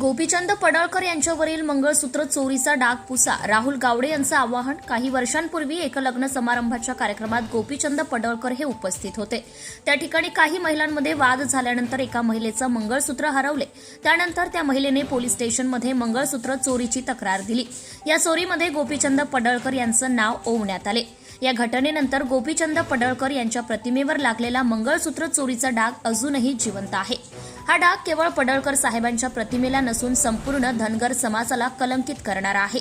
गोपीचंद पडळकर यांच्यावरील मंगळसूत्र चोरीचा डाग पुसा राहुल गावडे यांचं आवाहन काही वर्षांपूर्वी एका लग्न समारंभाच्या कार्यक्रमात गोपीचंद पडळकर हे उपस्थित होते. त्या ठिकाणी काही महिलांमध्ये वाद झाल्यानंतर एका महिलेचं मंगळसूत्र हरवले. त्यानंतर त्या महिलेने पोलीस स्टेशनमध्ये मंगळसूत्र चोरीची तक्रार दिली. या चोरीमध्ये गोपीचंद पडळकर यांचं नाव ओवण्यात आले. या घटनेनंतर गोपीचंद पडळकर यांच्या प्रतिमेवर लागलेला मंगळसूत्र चोरीचा डाग अजूनही जिवंत आहे. हा डाग केवळ पडळकर साहेबांच्या प्रतिमेला नसून संपूर्ण धनगर समाजाला कलंकित करणारा आहे.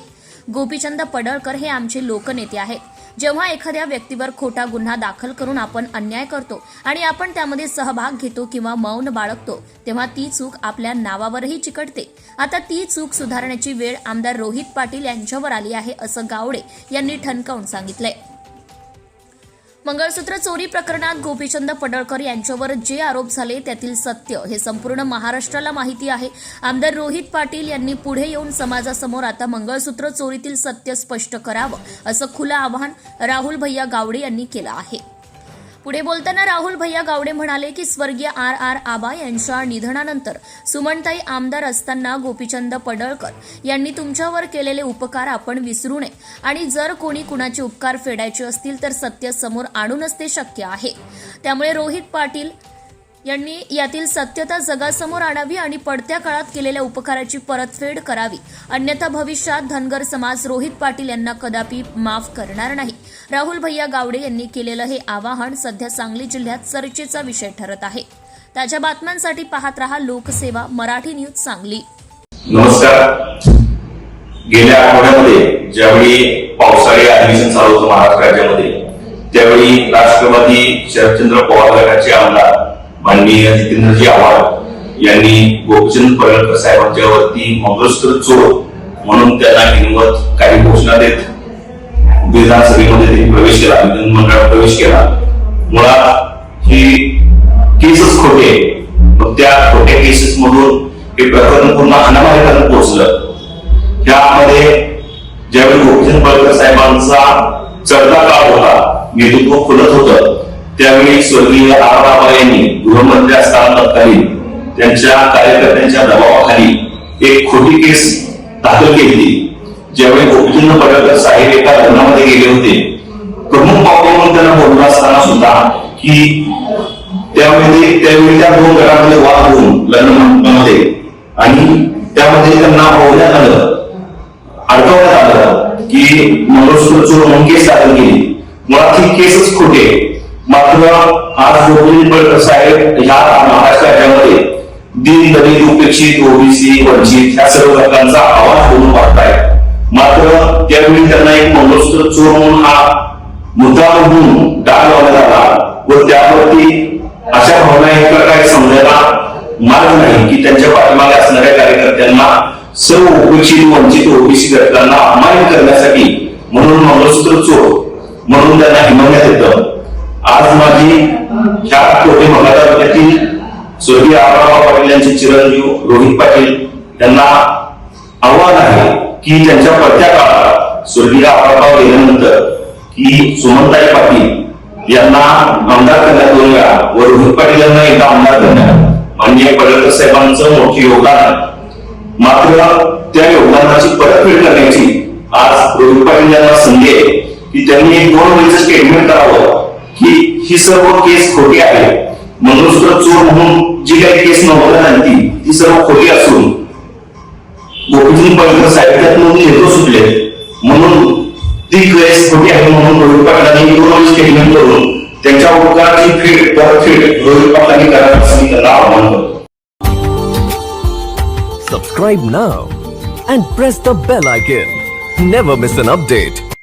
गोपीचंद पडळकर हे आमचे लोकनेते आहेत. जेव्हा एखाद्या व्यक्तीवर खोटा गुन्हा दाखल करून आपण अन्याय करतो आणि आपण त्यामध्ये सहभाग घेतो किंवा मौन बाळगतो तेव्हा ती चूक आपल्या नावावरही चिकटते. आता ती चूक सुधारण्याची वेळ आमदार रोहित पाटील यांच्यावर आली आहे असं गावडे यांनी ठणकावून सांगितलंय. मंगळसूत्र चोरी प्रकरणात गोपीचंद पडळकर यांच्यावर जे आरोप झाले त्यातील सत्य हे संपूर्ण महाराष्ट्राला माहिती आहे. आमदार रोहित पाटील यांनी पुढे येऊन समाजासमोर आता मंगळसूत्र चोरीतील सत्य स्पष्ट करावं असं खुलं आवाहन राहुल भैया गावडे यांनी केलं आहे. पुढे बोलताना राहुल भैया गावडे म्हणाले की स्वर्गीय आर आर आबा यांच्या निधनानंतर सुमनताई आमदार असताना गोपीचंद पडळकर यांनी तुमच्यावर केलेले उपकार आपण विसरू नये. आणि जर कोणी कुणाचे उपकार फेडायचे असतील तर सत्य समोर आणूनच ते शक्य आहे. त्यामुळे रोहित पाटील यांनी यातील सत्यता जगासमोर आणावी आणि पडत्या काळात केलेल्या उपकाराची परतफेड करावी. अन्यथा भविष्यात धनगर समाज रोहित पाटील यांना कदापि माफ करणार नाही. राहुल भैया गावडे यांनी केलेलं हे आवाहन सध्या सांगली जिल्ह्यात चर्चेचा विषय ठरत आहे. ताज्या बातम्यांसाठी पाहत रहा लोकसेवा मराठी न्यूज सांगली. नमस्कार. गेल्या आठवड्यामध्ये ज्यावेळी पावसाळी अधिवेशन चालू होतं महाराष्ट्र राज्यामध्ये त्यावेळी राष्ट्रवादी शरदचंद्र पवार गटाचे आमदार माननीय जितेंद्रजी आव्हाड यांनी गोपीचंद पडळकर साहेबांच्या वरती मंगळसूत्र चोर म्हणून त्यांना हिंमत काही घोषणा देत विधानसभेमध्ये त्यांनी प्रवेश केला विधानमंडळात प्रवेश केला. मुळात ही केसच खोटे मग त्या खोट्या केसेस मधून हे प्रकरण पूर्ण अनामार्गाने पोहोचलं. ह्यामध्ये ज्यावेळी गोपीचंद पडळकर साहेबांचा चढता काळ होता नेतृत्व खुलत होतं त्यावेळी स्वर्गीय आर बाबा यांनी गृहमंत्री असताना तत्कालीन त्यांच्या कार्यकर्त्यांच्या दबावाखाली एक खोटी केस दाखल केली. ज्यावेळी गोपीचंद पडळकर साहेब एका लग्नामध्ये गेले होते प्रमुख पाहुणे म्हणून त्यांना बोललो असताना सुद्धा की त्यावेळी त्यावेळी त्या दोन घरामध्ये वाद होऊन लग्न आणि त्यामध्ये त्यांना होण्यात आलं अडकवण्यात आलं की मंगळसूत्र चोर म्हणून केस दाखल केली. मुळात ही केसच खोटे. मात्र आज गोविंद पडकर साहेब ह्या महाराष्ट्र राज्यामध्ये दिन दलित उपेक्षित ओबीसी वंचित ह्या सर्व घटकांचा आवाज होऊन वाटत आहे मात्र त्यावेळी त्यांना एक मंगळसूत्र चोर म्हणून हा मुद्दा म्हणून डाग लावण्यात आला व त्यावरती अशा भावना एक प्रकारे समजायला मार्ग नाही की त्यांच्या पाठीमागे असणाऱ्या कार्यकर्त्यांना सर्व उपेक्षित वंचित ओबीसी घटकांना अमान्य करण्यासाठी म्हणून मंगळसूत्र चोर म्हणून त्यांना हिमवण्यात येतं. आज माझी ह्या कोटे मगा स्वर्गीय आबाबा पाटील यांचे चिरंजीव रोहित पाटील त्यांना आव्हान आहे की त्यांच्या पडत्या काळात स्वर्गीय आबाबा गेल्यानंतर की सुमनताई पाटील यांना आमदार करण्यात दोन वेळा व रोहित पाटील यांना एकदा आमदार करण्यात माननीय पर्यटक साहेबांचं मोठे योगदान. मात्र त्या योगदानाची परतफेड करण्याची आज रोहित पाटील यांना संधी आहे की त्यांनी एक दोन वेळेचं स्टेटमेंट करावं की ही सर्व केस खोटी आहे मंगळसूत्र चोर म्हणून जी काही केस नोंदवण्यात ती सर्व खोटी असून गोपीचंद पडळकर साहित्यातून त्यातून सुटले म्हणून ती क्रेस खोटी आहे म्हणून रोहित पाटलांनी दोन स्टेटमेंट करून त्यांच्या उपकाराची फेड परतफेड रोहित पाटलांनी करावी मी त्यांना आवाहन करतो Subscribe now and press the bell icon. Never miss an update.